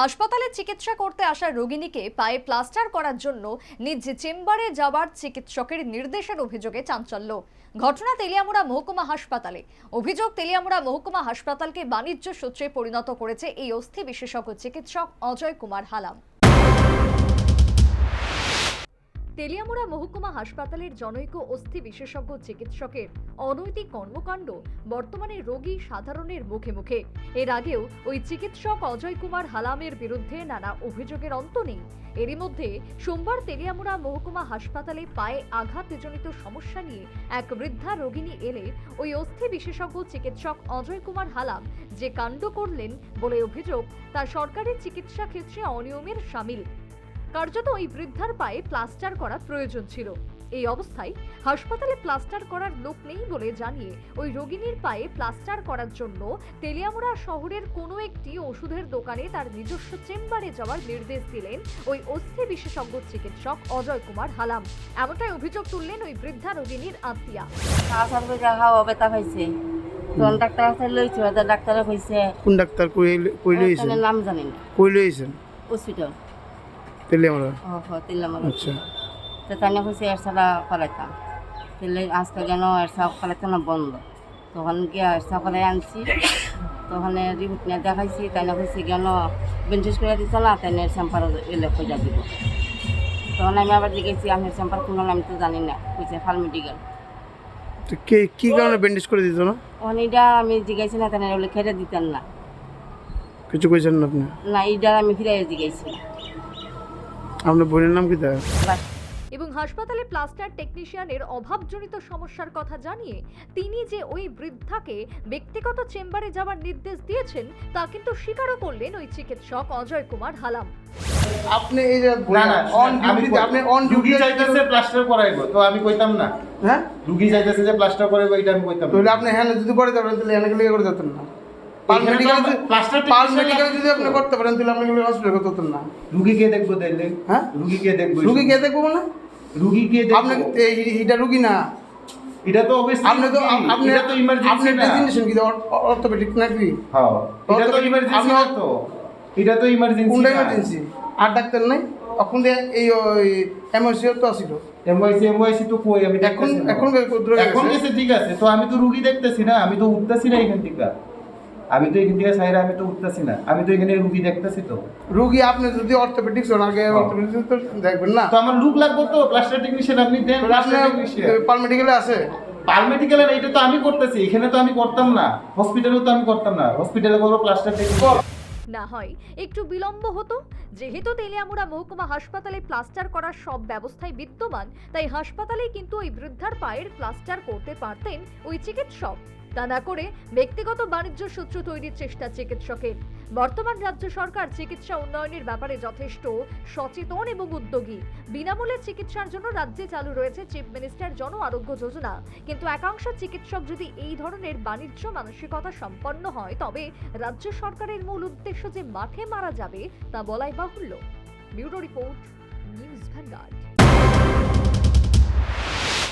হাসপাতালে চিকিৎসা করতে আসা রোগিনীকে পায়ে প্লাস্টার করার জন্য নিজ চেম্বারে যাবার চিকিৎসকের নির্দেশের অভিযোগে চাঞ্চল্য। ঘটনা তেলিয়ামুড়া মহকুমা হাসপাতালে। অভিযোগ, তেলিয়ামুড়া মহকুমা হাসপাতালকে বাণিজ্য সূত্রে পরিণত করেছে এই অস্থি বিশেষজ্ঞ চিকিৎসক অজয় কুমার হালাম। তেলিয়ামুড়া মহকুমা হাসপাতালের জনৈক অস্থি বিশেষজ্ঞ চিকিৎসকের অনৈতিক কর্মকাণ্ড বর্তমানে রোগী সাধারণের মুখে মুখে। এর আগেও ওই চিকিৎসক অজয় কুমার হালামের বিরুদ্ধে নানা অভিযোগের অন্ত নেই। এরই মধ্যে সোমবার তেলিয়ামুড়া মহকুমা হাসপাতালে পায়ে আঘাতজনিত সমস্যা নিয়ে এক বৃদ্ধা রোগিণী এলে ওই অস্থি বিশেষজ্ঞ চিকিৎসক অজয় কুমার হালাম যে কাণ্ড করলেন বলে অভিযোগ, তা সরকারি চিকিৎসা ক্ষেত্রে অনিয়মের সামিল। কার্যত ওই বৃদ্ধার পায়ে প্লাস্টার করা প্রয়োজন ছিল। এই অবস্থায় হাসপাতালে প্লাস্টার করার লোক নেই বলে জানিয়ে ওই রোগিনীর পায়ে প্লাস্টার করার জন্য তেলিয়ামুড়া শহরের কোনো একটি ওষুধের দোকানে তার নিজস্ব চেম্বারে যাওয়ার নির্দেশ দিলেন ওই অস্থি বিশেষজ্ঞ চিকিৎসক অজয় কুমার হালাম। এমনটাই অভিযোগ তুললেন ওই বৃদ্ধা রোগিনীর আত্মীয়া। ব্যথা পাইছে তখন ডাক্তার কাছে লইছে ডাক্তারে কইছে কোন ডাক্তার কই কই লইছেন? নাম জানি না কই লইছেন? হসপিটাল তেলে হ তিল্লাম আচ্ছা। তো তাই কইছে এর সালা ফলাইতাম তাহলে আজকে যেন এর সাপ ফলাইতাম না বন্ধ। তখন গিয়া এর সাপ ফলাই আনছি। তখন রিপোর্ট নিয়ে দেখাইছি না কইছে কেন বেন্টেজ করে দিতে না তাই এর স্যাম্পার এলে খোঁজা দিব। তখন আমি আবার জিজ্ঞেসি আমি স্যাম্পার কোনো আমি তো জানি না কইছে ফাল মেডিকেল। তো কে কি কারণে ব্যান্ডেজ করে দিত না? তখন এটা আমি জিজ্ঞাসি না তাই বলে খেতে দিতেন না। কিছু কইছেন না আপনি? না এইটার আমি ফিরে জিজ্ঞাসি আপনার বোনের নাম কি তা এবং হাসপাতালে প্লাস্টার টেকনিশিয়ানের অভাবজনিত সমস্যার কথা জানিয়ে তিনি যে ওই বৃদ্ধাকে ব্যক্তিগত চেম্বারে যাওয়ার নির্দেশ দিয়েছেন তা কিন্তু স্বীকারও করলেন ওই চিকিৎসক অজয় কুমার হালাম। আপনি এই যে না না অন আপনি অন ডিউটি চাইতেছে প্লাস্টার করাইবো তো আমি কইতাম না। হ্যাঁ? রুগী চাইতেছে যে প্লাস্টার করাইবো এটা আমি কইতাম তাহলে আপনি হ্যাঁ যদি করে দেবেন তাহলে লিখে করে দিতেন না। পাল এখানে তো মেডিকেল আমরা plaster পাল technician যদি আপনি করতে পারেন তাহলে আপনি হসপিটাল করতে হতেন না। রুগী কে দেখব তাইলে হ্যাঁ? রুগী কে দেখব রুগী দেখব রুগী দেখব? এই- এটা রুগী না। এটা তো অবশ্যই আপনি তো আপনি এটা তো আপনি ইমার্জেন্সি না। ডেজিগনেশন কি অর্থোপেডিক নাকি? হ্যাঁ এটা তো ইমার্জেন্সি না তো। এটা তো ইমার্জেন্সি কোনটা ইমার্জেন্সি আর ডাক্তার নাই? এখন এই ওই তো আসিল তো কই? আমি এখন এখন এখন ঠিক আছে। তো আমি তো রুগী দেখতেছি না আমি তো উঠতেছি না এখান থেকে। আমি তো এখান থেকে সাইরা আমি তো উঠতেছি না। আমি তো এখানে রুগী দেখতেছি তো। রুগী আপনি যদি অর্থোপেডিক্স হন আগে অর্থোপেডিক্স তো দেখবেন না। তো আমার লুক লাগবে তো প্লাস্টার টেকনিশিয়ান আপনি দেন প্লাস্টার টেকনিশিয়ান পাল মেডিকেলে আছে? পাল মেডিকেলে না এটা তো আমি করতেছি এখানে তো আমি করতাম না। হসপিটালেও তো আমি করতাম না। হসপিটালে করব প্লাস্টার টেকনিশিয়ান না হয় একটু বিলম্ব হতো। যেহেতু তেলিয়ামুড়া মহকুমা হাসপাতালে প্লাস্টার করার সব ব্যবস্থাই বিদ্যমান তাই হাসপাতালেই কিন্তু ওই বৃদ্ধার পায়ের প্লাস্টার করতে পারতেন ওই চিকিৎসক। তা না করে ব্যক্তিগত বাণিজ্য সূত্র তৈরির চেষ্টা চিকিৎসকের। বর্তমান রাজ্য সরকার চিকিৎসা উন্নয়নের ব্যাপারে যথেষ্ট সচেতন এবং উদ্যোগী। বিনামূল্যে চিকিৎসার জন্য রাজ্যে চালু রয়েছে চিফ মিনিস্টার জন আরোগ্য যোজনা। কিন্তু একাংশ চিকিৎসক যদি এই ধরনের বাণিজ্য মানসিকতা সম্পন্ন হয়, তবে রাজ্য সরকারের মূল উদ্দেশ্য যে মাঠে মারা যাবে তা বলাই বাহুল্য। Bureau report, news Vanguard.